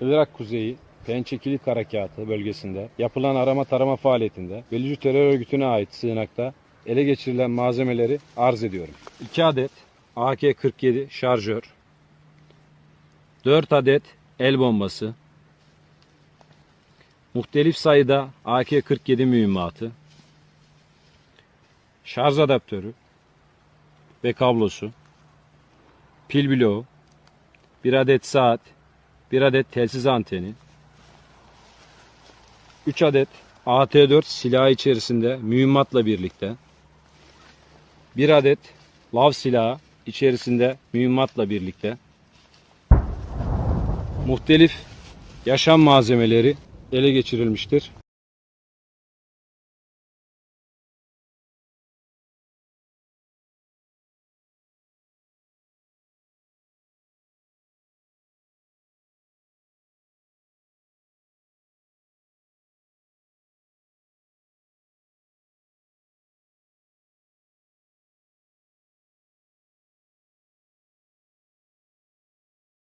Irak Kuzeyi Pençe Kilit Harekatı bölgesinde yapılan arama tarama faaliyetinde Bölücü Terör Örgütü'ne ait sığınakta ele geçirilen malzemeleri arz ediyorum. 2 adet AK-47 şarjör, 4 adet el bombası, muhtelif sayıda AK-47 mühimmatı, şarj adaptörü ve kablosu, pil bloğu, bir adet saat, bir adet telsiz anteni, 3 adet AT4 silah içerisinde mühimmatla birlikte, bir adet lav silahı içerisinde mühimmatla birlikte, muhtelif yaşam malzemeleri ele geçirilmiştir.